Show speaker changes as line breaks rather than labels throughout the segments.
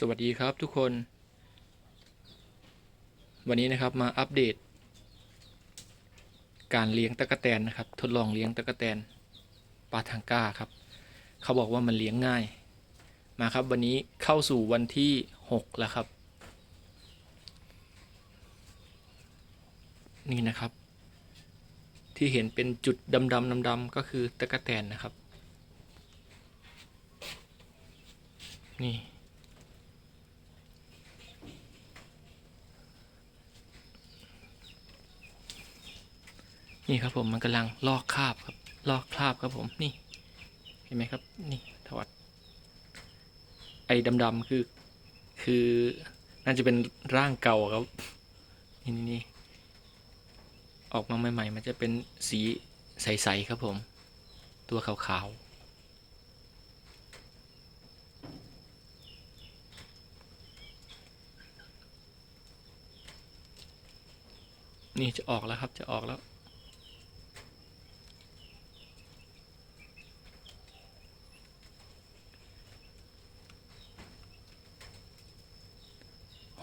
สวัสดีครับทุกคน วันนี้นะครับมาอัปเดต การเลี้ยงตะกแตนนะครับ ทดลองเลี้ยงตะกแตนปลาทังก้าครับ เขาบอกว่ามันเลี้ยงง่าย มาครับวันนี้เข้าสู่วันที่ 6 แล้วครับ นี่นะครับ ที่เห็นเป็นจุดดำๆดำๆก็คือตะกแตนนะครับ นี่ นี่ครับผมมันกำลังลอกคราบครับ ลอกคราบครับผมนี่ เห็นไหมครับ นี่ถอดไอ้ดำๆคือ คือ น่าจะเป็นร่างเก่าครับ นี่นี่นี่ออกมาใหม่ ๆ มันจะเป็นสีใส ๆ ครับผม ตัวขาวๆนี่จะออกแล้วครับจะออกแล้ว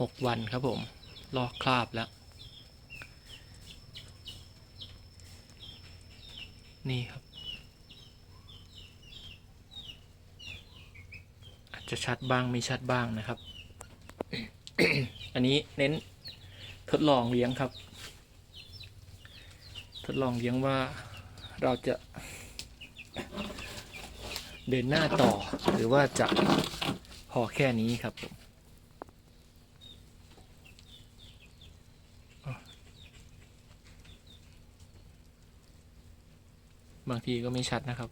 หกวันครับผมลอกคราบแล้ว นี่ครับ อาจจะชัดบ้างไม่ชัดบ้างนะครับ อันนี้เน้นทดลองเลี้ยงครับ ทดลองเลี้ยงว่าเราจะเดินหน้าต่อหรือว่าจะพอแค่นี้ครับผม บางทีก็ไม่ชัดนะครับ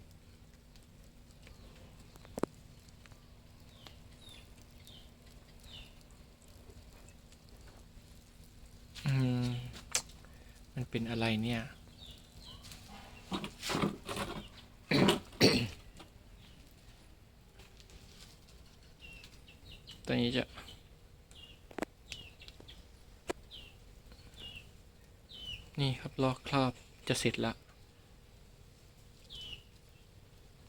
อืม มันเป็นอะไรเนี่ยตัวนี้จะนี่ครับลอกคราบจะเสร็จแล้ว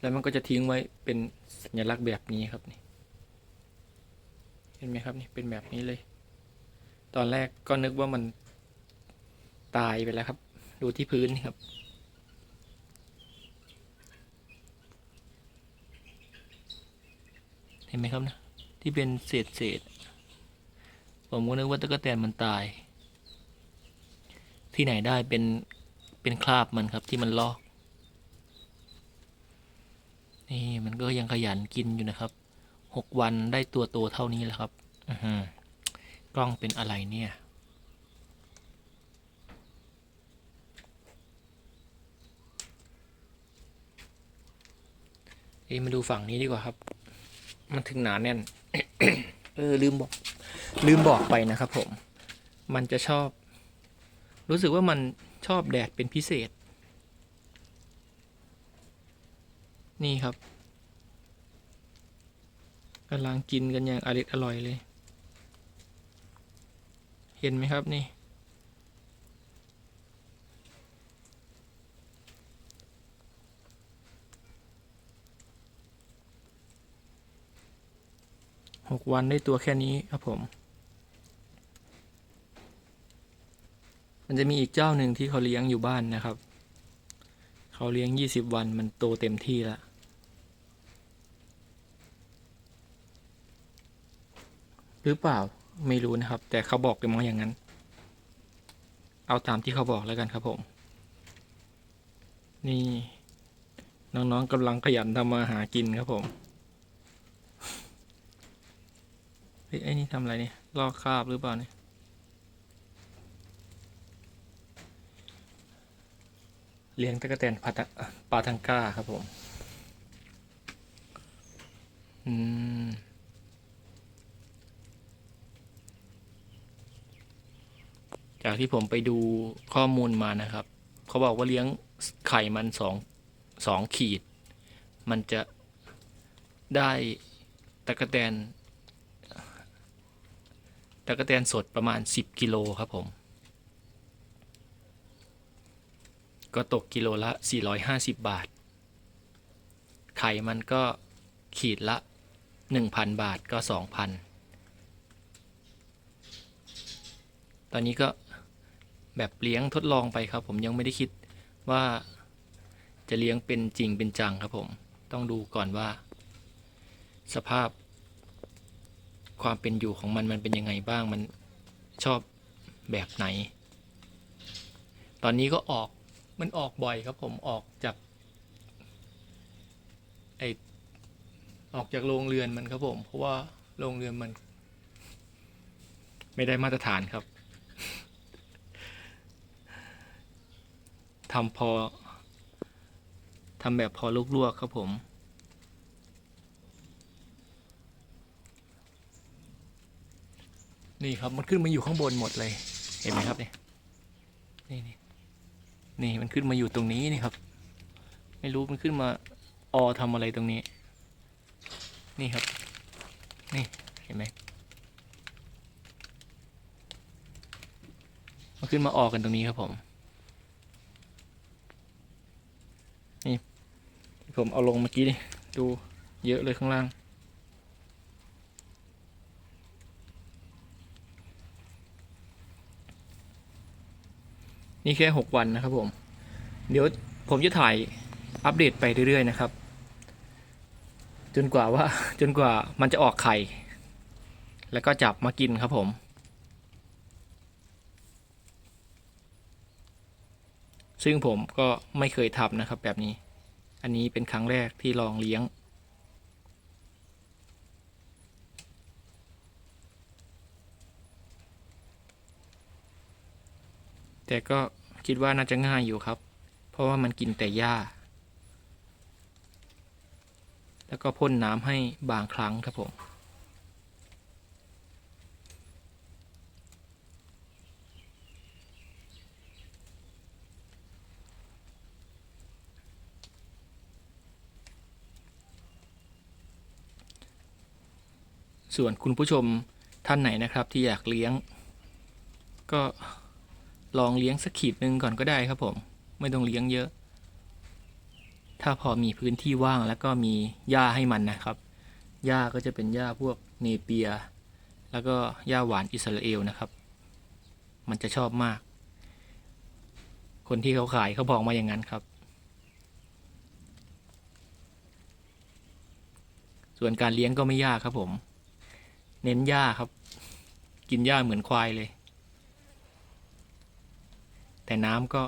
แล้วมันก็จะทิ้งไว้เป็นสัญลักษณ์แบบนี้ครับนี่เห็นไหมครับนี่เป็นแบบนี้เลย ตอนแรกก็นึกว่ามันตายไปแล้วครับ ดูที่พื้นนี่ครับ เห็นไหมครับนะที่เป็นเศษเศษผมก็นึกว่าตะกแตนมันตาย ที่ไหนได้เป็นเป็นคราบมันครับที่มันลอก นี่มันก็ยังขยันกินอยู่นะครับหกวันได้ตัวโตเท่านี้แหละครับอือหือกล้องเป็นอะไรเนี่ย เอ้ยมาดูฝั่งนี้ดีกว่าครับ มันถึงหนาแน่น เออลืมบอก ลืมบอกไปนะครับผม มันจะชอบ รู้สึกว่ามันชอบแดดเป็นพิเศษ นี่ครับกำลังกินกันอย่างอร่อยอร่อยเลย เห็นไหมครับนี่ หกวันได้ตัวแค่นี้ครับผม มันจะมีอีกเจ้าหนึ่งที่เขาเลี้ยงอยู่บ้านนะครับ เขาเลี้ยงยี่สิบวันมันโตเต็มที่แล้ว หรือเปล่าไม่รู้นะครับ แต่เขาบอกกันมาอย่างนั้น เอาตามที่เขาบอกแล้วกันครับผม นี่ น้องๆกำลังขยันทำมาหากินครับผมเฮ้ยไอ้นี่ทำอะไรเนี่ยลอกคราบหรือเปล่าเนี่ยเลี้ยงตะกะแตนปลาตะปลาทังก้าครับผม อืม จากที่ผมไปดูข้อมูลมานะครับ เขาบอกว่าเลี้ยงไข่มันสองสองขีด มันจะได้ตะกะแตนตะกะแตนสดประมาณ 10 กิโลครับผม ก็ตกกิโลละ 450 บาท ไข่มันก็ขีดละ 1,000 บาทก็ 2,000 ตอนนี้ก็ แบบเลี้ยงทดลองไปครับ ผมยังไม่ได้คิดว่า จะเลี้ยงเป็นจริงเป็นจังครับผม ต้องดูก่อนว่า สภาพ ความเป็นอยู่ของมันมันเป็นยังไงบ้างมันชอบแบบไหน ตอนนี้ก็ออกมันออกบ่อยครับผมออกจากไอออกจากโรงเรือนมันครับผม เพราะว่าโรงเรือนมัน ไม่ได้มาตรฐานครับ ทำพอทำแบบพอลวกๆครับผมนี่ครับมันขึ้นมาอยู่ข้างบนหมดเลย เห็นไหมครับเนี่ยนี่นี่นี่มันขึ้นมาอยู่ตรงนี้นี่ครับ ไม่รู้มันขึ้นมาออทำอะไรตรงนี้ นี่ครับ นี่เห็นไหมมันขึ้นมาออกกันตรงนี้ครับผม นี่ผมเอาลงเมื่อกี้ดิดูเยอะเลยข้างล่าง นี่แค่หกวันนะครับผม เดี๋ยวผมจะถ่ายอัปเดตไปเรื่อยๆนะครับ จนกว่าว่าจนกว่ามันจะออกไข่ แล้วก็จับมากินครับผม ซึ่งผมก็ไม่เคยทำนะครับแบบนี้ อันนี้เป็นครั้งแรกที่ลองเลี้ยง แต่ก็คิดว่าน่าจะง่ายอยู่ครับ เพราะว่ามันกินแต่หญ้า แล้วก็พ่นน้ำให้บางครั้งครับผม ส่วนคุณผู้ชมท่านไหนนะครับที่อยากเลี้ยง ก็ลองเลี้ยงสักขีดหนึ่งก่อนก็ได้ครับผม ไม่ต้องเลี้ยงเยอะ ถ้าพอมีพื้นที่ว่างแล้วก็มีหญ้าให้มันนะครับหญ้าก็จะเป็นหญ้าพวกเนเปีย แล้วก็หญ้าหวานอิสราเอลนะครับ มันจะชอบมาก คนที่เขาขายเขาบอกมาอย่างนั้นครับ ส่วนการเลี้ยงก็ไม่ยากครับผม เน้นหญ้าครับ กินหญ้าเหมือนควายเลย แต่น้ำก็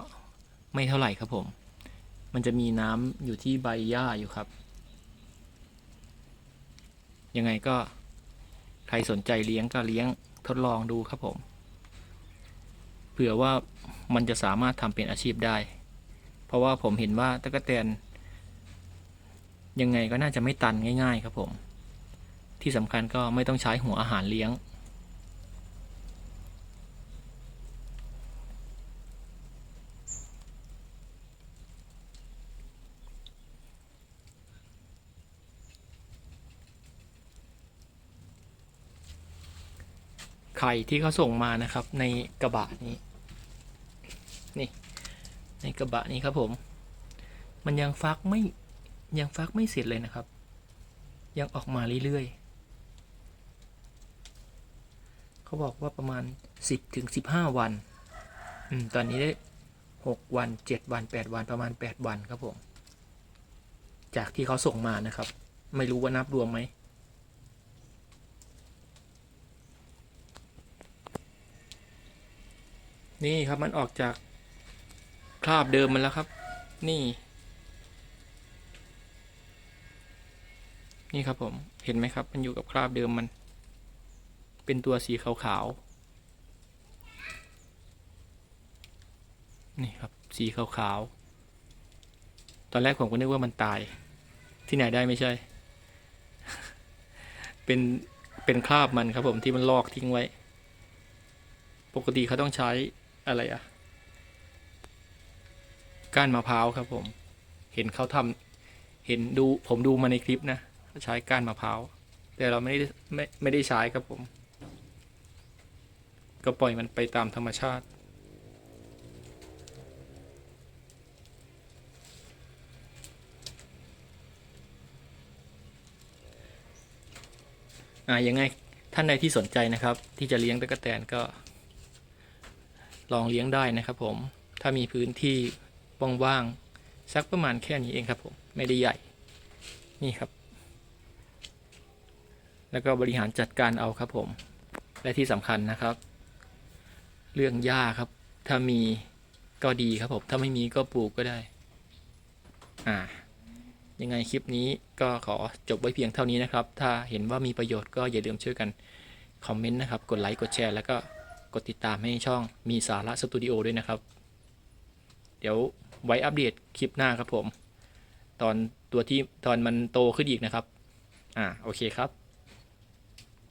ไม่เท่าไหร่ครับผม มันจะมีน้ำอยู่ที่ใบหญ้าอยู่ครับ ยังไงก็ใครสนใจเลี้ยงก็เลี้ยงทดลองดูครับผม เผื่อว่ามันจะสามารถทำเป็นอาชีพได้ เพราะว่าผมเห็นว่าตะกแตนยังไงก็น่าจะไม่ตันง่าย ๆ ครับผม ที่สำคัญก็ไม่ต้องใช้หัวอาหารเลี้ยง ไข่ที่เขาส่งมานะครับในกระบะนี้ นี่ ในกระบะนี้ครับผม มันยังฟักไม่ยังฟักไม่เสร็จเลยนะครับ ยังออกมาเรื่อยๆ เขาบอกว่าประมาณสิบถึงสิบห้าวันอืมตอนนี้ได้หกวันเจ็ดวันแปดวันประมาณแปดวันครับผม จากที่เขาส่งมานะครับ ไม่รู้ว่านับรวมไหมนี่ครับมันออกจากคราบเดิมมันแล้วครับ นี่ นี่ครับผมเห็นไหมครับ มันอยู่กับคราบเดิมมัน เป็นตัวสีขาวๆ นี่ครับ สีขาวๆ ตอนแรกผมก็นึกว่ามันตาย ที่ไหนได้ไม่ใช่ เป็น เป็นคราบมันครับผมที่มันลอกทิ้งไว้ ปกติเขาต้องใช้อะไรอะก้านมะพร้าวครับผม เห็นเขาทำเห็นดูผมดูมาในคลิปนะ ใช้ก้านมะพร้าว แต่เราไม่ได้ไม่ไม่ได้ใช้ครับผม ก็ปล่อยมันไปตามธรรมชาติ อ่ายังไงท่านใดที่สนใจนะครับ ที่จะเลี้ยงตะกแตนก็ ลองเลี้ยงได้นะครับผม ถ้ามีพื้นที่ว่างๆสักประมาณแค่นี้เองครับผม ไม่ได้ใหญ่ นี่ครับ แล้วก็บริหารจัดการเอาครับผม และที่สำคัญนะครับ เรื่องหญ้าครับ ถ้ามีก็ดีครับผม ถ้าไม่มีก็ปลูกก็ได้ อ่า ยังไงคลิปนี้ก็ขอจบไว้เพียงเท่านี้นะครับ ถ้าเห็นว่ามีประโยชน์ก็อย่าลืมช่วยกันคอมเมนต์นะครับ กดไลค์ กดแชร์ แล้วก็กดติดตามให้ช่องมีสาระสตูดิโอด้วยนะครับ เดี๋ยวไว้อัปเดตคลิปหน้าครับผม ตอนตัวที่ตอนมันโตขึ้นอีกนะครับ อ่า โอเคครับ